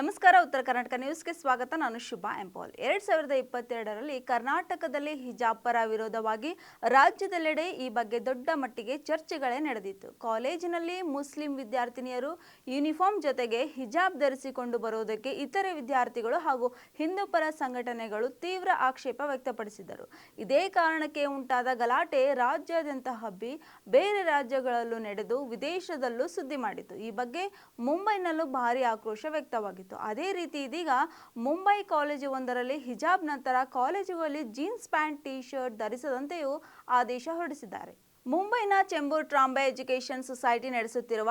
ನಮಸ್ಕಾರ, ಉತ್ತರ ಕರ್ನಾಟಕ ನ್ಯೂಸ್ಗೆ ಸ್ವಾಗತ. ನಾನು ಶುಭಾ ಎಂಪಾಲ್. ಎರಡ್ ಸಾವಿರದ ಇಪ್ಪತ್ತೆರಡರಲ್ಲಿ ಕರ್ನಾಟಕದಲ್ಲಿ ಹಿಜಾಬ್ ಪರ ವಿರೋಧವಾಗಿ ರಾಜ್ಯದೆಲ್ಲೆಡೆ ಈ ಬಗ್ಗೆ ದೊಡ್ಡ ಮಟ್ಟಿಗೆ ಚರ್ಚೆಗಳೇ ನಡೆದಿತ್ತು. ಕಾಲೇಜಿನಲ್ಲಿ ಮುಸ್ಲಿಂ ವಿದ್ಯಾರ್ಥಿನಿಯರು ಯೂನಿಫಾರ್ಮ್ ಜೊತೆಗೆ ಹಿಜಾಬ್ ಧರಿಸಿಕೊಂಡು ಬರುವುದಕ್ಕೆ ಇತರೆ ವಿದ್ಯಾರ್ಥಿಗಳು ಹಾಗೂ ಹಿಂದೂ ಪರ ಸಂಘಟನೆಗಳು ತೀವ್ರ ಆಕ್ಷೇಪ ವ್ಯಕ್ತಪಡಿಸಿದರು. ಇದೇ ಕಾರಣಕ್ಕೆ ಉಂಟಾದ ಗಲಾಟೆ ರಾಜ್ಯಾದ್ಯಂತ ಹಬ್ಬಿ ಬೇರೆ ರಾಜ್ಯಗಳಲ್ಲೂ ನಡೆದು ವಿದೇಶದಲ್ಲೂ ಸುದ್ದಿ ಮಾಡಿತು ಈ ಬಗ್ಗೆ ಮುಂಬೈನಲ್ಲೂ ಭಾರಿ ಆಕ್ರೋಶ ವ್ಯಕ್ತವಾಗಿತ್ತು. ಅದೇ ರೀತಿ ಇದೀಗ ಮುಂಬೈ ಕಾಲೇಜು ಒಂದರಲ್ಲಿ ಹಿಜಾಬ್ ನಂತರ ಕಾಲೇಜುಗಳಲ್ಲಿ ಜೀನ್ಸ್ ಪ್ಯಾಂಟ್ ಟೀ ಶರ್ಟ್ ಧರಿಸದಂತೆಯೂ ಆದೇಶ ಹೊರಡಿಸಿದ್ದಾರೆ. ಮುಂಬೈನ ಚೆಂಬೂರ್ ಟ್ರಾಂಬೆ ಎಜುಕೇಷನ್ ಸೊಸೈಟಿ ನಡೆಸುತ್ತಿರುವ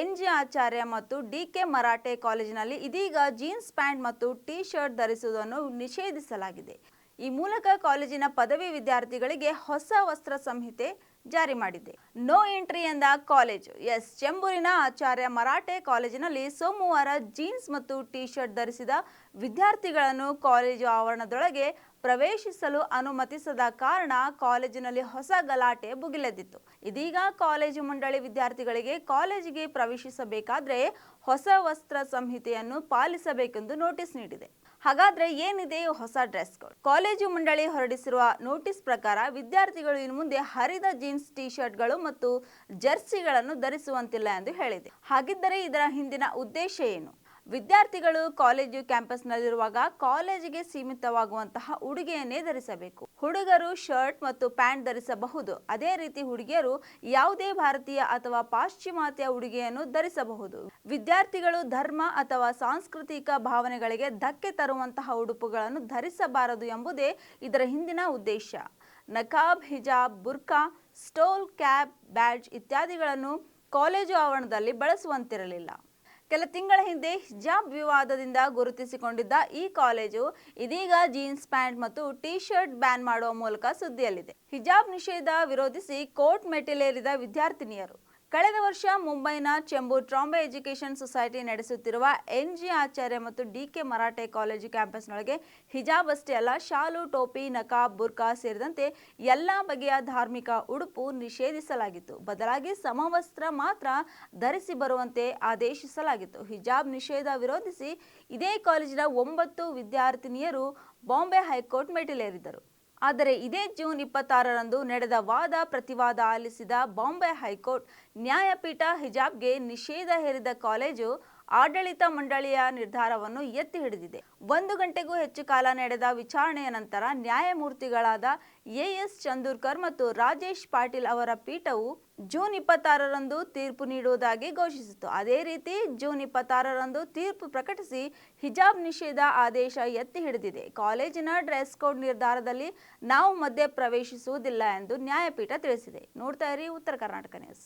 ಎನ್ ಜಿ ಆಚಾರ್ಯ ಮತ್ತು ಡಿ ಕೆ ಮರಾಠೆ ಕಾಲೇಜಿನಲ್ಲಿ ಇದೀಗ ಜೀನ್ಸ್ ಪ್ಯಾಂಟ್ ಮತ್ತು ಟೀ ಶರ್ಟ್ ಧರಿಸುವುದನ್ನು ನಿಷೇಧಿಸಲಾಗಿದೆ. ಈ ಮೂಲಕ ಕಾಲೇಜಿನ ಪದವಿ ವಿದ್ಯಾರ್ಥಿಗಳಿಗೆ ಹೊಸ ವಸ್ತ್ರ ಸಂಹಿತೆ ಜಾರಿ ಮಾಡಿದೆ. ನೋ ಎಂಟ್ರಿ ಎಂದ ಕಾಲೇಜು. ಎಸ್ ಚೆಂಬೂರಿನ ಆಚಾರ್ಯ ಮರಾಠೆ ಕಾಲೇಜಿನಲ್ಲಿ ಸೋಮವಾರ ಜೀನ್ಸ್ ಮತ್ತು ಟಿ ಶರ್ಟ್ ಧರಿಸಿದ ವಿದ್ಯಾರ್ಥಿಗಳನ್ನು ಕಾಲೇಜು ಆವರಣದೊಳಗೆ ಪ್ರವೇಶಿಸಲು ಅನುಮತಿಸದ ಕಾರಣ ಕಾಲೇಜಿನಲ್ಲಿ ಹೊಸ ಗಲಾಟೆ ಭುಗಿಲೆದ್ದಿತ್ತು. ಇದೀಗ ಕಾಲೇಜು ಮಂಡಳಿ ವಿದ್ಯಾರ್ಥಿಗಳಿಗೆ ಕಾಲೇಜಿಗೆ ಪ್ರವೇಶಿಸಬೇಕಾದ್ರೆ ಹೊಸ ವಸ್ತ್ರ ಸಂಹಿತೆಯನ್ನು ಪಾಲಿಸಬೇಕೆಂದು ನೋಟಿಸ್ ನೀಡಿದೆ. ಹಾಗಾದ್ರೆ ಏನಿದೆ ಹೊಸ ಡ್ರೆಸ್ ಕೋಡ್. ಕಾಲೇಜು ಮಂಡಳಿ ಹೊರಡಿಸಿರುವ ನೋಟಿಸ್ ಪ್ರಕಾರ ವಿದ್ಯಾರ್ಥಿಗಳು ಇನ್ನು ಮುಂದೆ ಹರಿದ ಜೀನ್ಸ್ ಟಿ ಶರ್ಟ್ಗಳು ಮತ್ತು ಜರ್ಸಿಗಳನ್ನು ಧರಿಸುವಂತಿಲ್ಲ ಎಂದು ಹೇಳಿದೆ. ಹಾಗಿದ್ದರೆ ಇದರ ಹಿಂದಿನ ಉದ್ದೇಶ ಏನು? ವಿದ್ಯಾರ್ಥಿಗಳು ಕಾಲೇಜು ಕ್ಯಾಂಪಸ್ನಲ್ಲಿರುವಾಗ ಕಾಲೇಜಿಗೆ ಸೀಮಿತವಾಗುವಂತಹ ಉಡುಗೆಯನ್ನೇ ಧರಿಸಬೇಕು. ಹುಡುಗರು ಶರ್ಟ್ ಮತ್ತು ಪ್ಯಾಂಟ್ ಧರಿಸಬಹುದು. ಅದೇ ರೀತಿ ಹುಡುಗಿಯರು ಯಾವುದೇ ಭಾರತೀಯ ಅಥವಾ ಪಾಶ್ಚಿಮಾತ್ಯ ಉಡುಗೆಯನ್ನು ಧರಿಸಬಹುದು. ವಿದ್ಯಾರ್ಥಿಗಳು ಧರ್ಮ ಅಥವಾ ಸಾಂಸ್ಕೃತಿಕ ಭಾವನೆಗಳಿಗೆ ಧಕ್ಕೆ ತರುವಂತಹ ಉಡುಪುಗಳನ್ನು ಧರಿಸಬಾರದು ಎಂಬುದೇ ಇದರ ಹಿಂದಿನ ಉದ್ದೇಶ. ನಕಾಬ್, ಹಿಜಾಬ್, ಬುರ್ಕಾ, ಸ್ಟೋಲ್ ಕ್ಯಾಪ್ ಬ್ಯಾಡ್ಜ್ ಇತ್ಯಾದಿಗಳನ್ನು ಕಾಲೇಜು ಆವರಣದಲ್ಲಿ ಬಳಸುವಂತಿರಲಿಲ್ಲ. ಕೆಲ ತಿಂಗಳ ಹಿಂದೆ ಹಿಜಾಬ್ ವಿವಾದದಿಂದ ಗುರುತಿಸಿಕೊಂಡಿದ್ದ ಈ ಕಾಲೇಜು ಇದೀಗ ಜೀನ್ಸ್ ಪ್ಯಾಂಟ್ ಮತ್ತು ಟಿ ಶರ್ಟ್ ಬ್ಯಾನ್ ಮಾಡುವ ಮೂಲಕ ಸುದ್ದಿಯಲ್ಲಿದೆ. ಹಿಜಾಬ್ ನಿಷೇಧ ವಿರೋಧಿಸಿ ಕೋರ್ಟ್ ಮೆಟ್ಟಿಲೇರಿದ ವಿದ್ಯಾರ್ಥಿನಿಯರು. ಕಳೆದ ವರ್ಷ ಮುಂಬೈನ ಚೆಂಬೂರ್ ಟ್ರಾಂಬೆ ಎಜುಕೇಷನ್ ಸೊಸೈಟಿ ನಡೆಸುತ್ತಿರುವ ಎನ್ ಜಿ ಆಚಾರ್ಯ ಮತ್ತು ಡಿ ಕೆ ಮರಾಠೆ ಕಾಲೇಜು ಕ್ಯಾಂಪಸ್ನೊಳಗೆ ಹಿಜಾಬ್ ಅಷ್ಟೇ ಅಲ್ಲ, ಶಾಲು, ಟೋಪಿ ನಕಾಬ್ ಬುರ್ಕಾ ಸೇರಿದಂತೆ ಎಲ್ಲ ಬಗೆಯ ಧಾರ್ಮಿಕ ಉಡುಪು ನಿಷೇಧಿಸಲಾಗಿತ್ತು. ಬದಲಾಗಿ ಸಮವಸ್ತ್ರ ಮಾತ್ರ ಧರಿಸಿ ಬರುವಂತೆ ಆದೇಶಿಸಲಾಗಿತ್ತು. ಹಿಜಾಬ್ ನಿಷೇಧ ವಿರೋಧಿಸಿ ಇದೇ ಕಾಲೇಜಿನ ಒಂಬತ್ತು ವಿದ್ಯಾರ್ಥಿನಿಯರು ಬಾಂಬೆ ಹೈಕೋರ್ಟ್ ಮೆಟ್ಟಿಲೇರಿದ್ದರು. ಆದರೆ ಇದೇ ಜೂನ್ ಇಪ್ಪತ್ತಾರರಂದು ನಡೆದ ವಾದ ಪ್ರತಿವಾದ ಆಲಿಸಿದ ಬಾಂಬೆ ಹೈಕೋರ್ಟ್ ನ್ಯಾಯಪೀಠ ಹಿಜಾಬ್ಗೆ ನಿಷೇಧ ಹೇರಿದ ಕಾಲೇಜು ಆಡಳಿತ ಮಂಡಳಿಯ ನಿರ್ಧಾರವನ್ನು ಎತ್ತಿ ಹಿಡಿದಿದೆ. ಒಂದು ಗಂಟೆಗೂ ಹೆಚ್ಚು ಕಾಲ ನಡೆದ ವಿಚಾರಣೆಯ ನಂತರ ನ್ಯಾಯಮೂರ್ತಿಗಳಾದ ಎಎಸ್ ಎಸ್ ಚಂದೂರ್ಕರ್ ಮತ್ತು ರಾಜೇಶ್ ಪಾಟೀಲ್ ಅವರ ಪೀಠವು ಜೂನ್ ಇಪ್ಪತ್ತಾರರಂದು ತೀರ್ಪು ನೀಡುವುದಾಗಿ ಘೋಷಿಸಿತು ಅದೇ ರೀತಿ ಜೂನ್ ಇಪ್ಪತ್ತಾರರಂದು ತೀರ್ಪು ಪ್ರಕಟಿಸಿ ಹಿಜಾಬ್ ನಿಷೇಧ ಆದೇಶ ಎತ್ತಿ ಹಿಡಿದಿದೆ. ಕಾಲೇಜಿನ ಡ್ರೆಸ್ ಕೋಡ್ ನಿರ್ಧಾರದಲ್ಲಿ ನಾವು ಮಧ್ಯೆ ಪ್ರವೇಶಿಸುವುದಿಲ್ಲ ಎಂದು ನ್ಯಾಯಪೀಠ ತಿಳಿಸಿದೆ. ನೋಡ್ತಾ ಇರಿ ಉತ್ತರ ಕರ್ನಾಟಕ ನ್ಯೂಸ್.